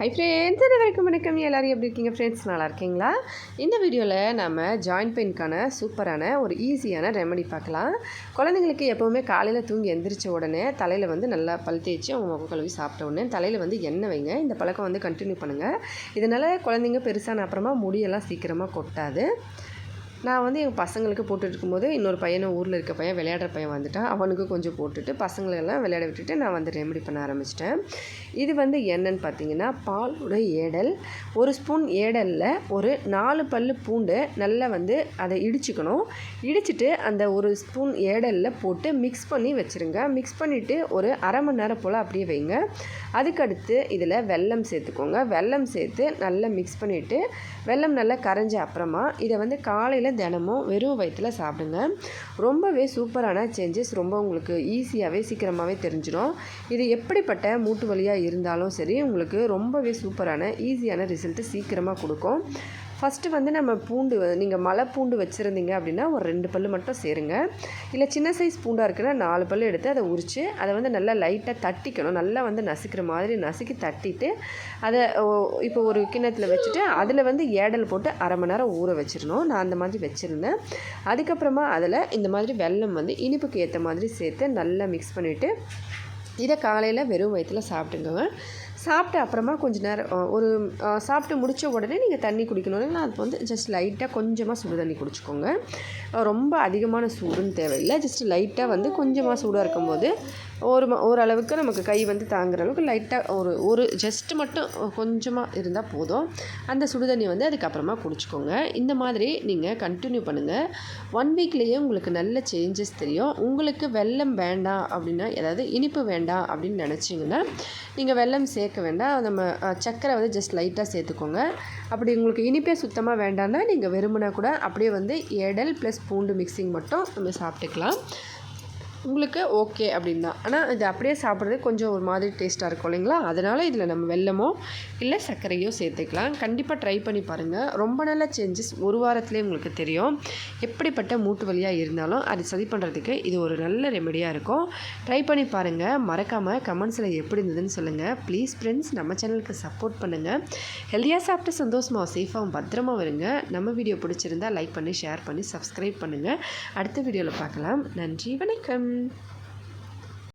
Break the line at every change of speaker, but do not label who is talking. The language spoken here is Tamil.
ஹை ஃப்ரெண்ட்ஸ் வணக்கம் வணக்கம். எல்லோரும் எப்படி இருக்கீங்க? ஃப்ரெண்ட்ஸ் நல்லா இருக்கீங்களா? இந்த வீடியோவில் நம்ம ஜாயிண்ட் பெயின்க்கான சூப்பரான ஒரு ஈஸியான ரெமெடி பார்க்கலாம். குழந்தைங்களுக்கு எப்போவுமே காலையில் தூங்கி எந்திரிச்ச உடனே தலையில் வந்து நல்லா பல் தேய்ச்சி அவங்க முக கழுவி சாப்பிட்ட உடனே தலையில் வந்து எண்ணெய் வைங்க. இந்த பழக்கம் வந்து கண்டினியூ பண்ணுங்கள் இதனால் குழந்தைங்க பெருசான அப்புறமா முடியெல்லாம் சீக்கிரமாக கொட்டாது. நான் வந்து எங்கள் பசங்களுக்கு போட்டுட்டு இருக்கும்போது இன்னொரு பையனை ஊரில் இருக்க பையன் விளையாடுற பையன் வந்துட்டான். அவனுக்கு கொஞ்சம் போட்டுட்டு பசங்களெல்லாம் விளையாட விட்டுட்டு நான் வந்து ரெமெடி பண்ண ஆரம்பிச்சிட்டேன். இது வந்து என்னன்னு பார்த்தீங்கன்னா பாலோட ஏடல். ஒரு ஸ்பூன் ஏடலில் ஒரு நாலு பல் பூண்டு நல்லா வந்து அதை இடிச்சுக்கணும். இடிச்சிட்டு அந்த ஒரு ஸ்பூன் ஏடலில் போட்டு மிக்ஸ் பண்ணி வச்சுருங்க. மிக்ஸ் பண்ணிவிட்டு ஒரு அரை மணி நேரம் போல் அப்படியே வைங்க. அதுக்கடுத்து இதில் வெல்லம் சேர்த்துக்கோங்க. வெல்லம் சேர்த்து நல்லா மிக்ஸ் பண்ணிவிட்டு வெல்லம் நல்லா கரைஞ்ச அப்புறமா இதை வந்து காலையில் தினமும் வெறும் வயிற்றில் சாப்பிடுங்க. ரொம்பவே சூப்பரான சேஞ்சஸ் ரொம்ப உங்களுக்கு ஈஸியாகவே சீக்கிரமாகவே தெரிஞ்சிடும். இது எப்படிப்பட்ட மூட்டு வலியாக இருந்தாலும் சரி உங்களுக்கு ரொம்பவே சூப்பரான ஈஸியான ரிசல்ட்டு சீக்கிரமாக கொடுக்கும். ஃபஸ்ட்டு வந்து நம்ம பூண்டு நீங்கள் மலை பூண்டு வச்சுருந்தீங்க அப்படின்னா ஒரு ரெண்டு பல் மட்டும் சேருங்க. இல்லை சின்ன சைஸ் பூண்டாக இருக்குன்னா நாலு பல் எடுத்து அதை உரித்து அதை வந்து நல்லா லைட்டாக தட்டிக்கணும். நல்லா வந்து நசுக்கிற மாதிரி நசுக்கி தட்டிட்டு அதை இப்போ ஒரு கிண்ணத்தில் வச்சுட்டு அதில் வந்து ஏடல் போட்டு அரை மணி நேரம் ஊற வச்சிடணும். நான் அந்த மாதிரி வச்சுருந்தேன். அதுக்கப்புறமா அதில் இந்த மாதிரி வெல்லம் வந்து இனிப்புக்கு ஏற்ற மாதிரி சேர்த்து நல்லா மிக்ஸ் பண்ணிவிட்டு இதை காலையில் வெறும் வயிற்றில் சாப்பிட்டுங்க சாப்பிட்ட அப்புறமா கொஞ்சம் நேரம் ஒரு சாப்பிட்டு முடித்த உடனே நீங்கள் தண்ணி குடிக்கணும். அது வந்து ஜஸ்ட் லைட்டாக கொஞ்சமாக சுடு தண்ணி குடிச்சிக்கோங்க. ரொம்ப அதிகமான சூடுன்னு தேவையில்லை. ஜஸ்ட் லைட்டாக வந்து கொஞ்சமாக சூடாக இருக்கும்போது ஒரு ஓரளவுக்கு நமக்கு கை வந்து தாங்குற அளவுக்கு லைட்டாக ஒரு ஒரு ஜஸ்ட் மட்டும் கொஞ்சமாக இருந்தால் போதும். அந்த சுடுதண்ணி வந்து அதுக்கப்புறமா குடிச்சிக்கோங்க. இந்த மாதிரி நீங்கள் கண்டினியூ பண்ணுங்கள் ஒன் வீக்லேயே உங்களுக்கு நல்ல சேஞ்சஸ் தெரியும். உங்களுக்கு வெல்லம் வேண்டாம் அப்படின்னா ஏதாவது இனிப்பு வேண்டாம் அப்படின்னு நினச்சிங்கன்னா நீங்கள் வெல்லம் சேர்க்க வேண்டாம். நம்ம சர்க்கரை வந்து ஜஸ்ட் லைட்டாக சேர்த்துக்கோங்க. அப்படி உங்களுக்கு இனிப்பே சுத்தமாக வேண்டாம்னா நீங்கள் வெறுமனா கூட அப்படியே வந்து எடல் ப்ளஸ் பூண்டு மிக்சிங் மட்டும் நம்ம சாப்பிட்டுக்கலாம். உங்களுக்கு ஓகே அப்படின்னு. தான் ஆனால் இது அப்படியே சாப்பிட்றது கொஞ்சம் ஒரு மாதிரி டேஸ்ட்டாக இருக்கும் இல்லைங்களா? அதனால் இதில் நம்ம வெல்லமோ இல்லை சர்க்கரையோ சேர்த்துக்கலாம். கண்டிப்பாக ட்ரை பண்ணி பாருங்கள் ரொம்ப நல்ல சேஞ்சஸ் ஒரு வாரத்துலேயே உங்களுக்கு தெரியும். எப்படிப்பட்ட மூட்டு வலியாக இருந்தாலும் அது சரி பண்ணுறதுக்கு இது ஒரு நல்ல ரெமெடியாக இருக்கும். ட்ரை பண்ணி பாருங்கள் மறக்காமல் கமெண்ட்ஸில் எப்படி இருந்ததுன்னு சொல்லுங்கள் ப்ளீஸ் ஃப்ரெண்ட்ஸ் நம்ம சேனலுக்கு சப்போர்ட் பண்ணுங்கள் ஹெல்த்தியாக சாப்பிட்டு சந்தோஷமாக சேஃபாகவும் பத்திரமா வருங்க நம்ம வீடியோ பிடிச்சிருந்தால் லைக் பண்ணி ஷேர் பண்ணி சப்ஸ்கிரைப் பண்ணுங்கள் அடுத்த வீடியோவில் பார்க்கலாம். நன்றி வணக்கம். 嗯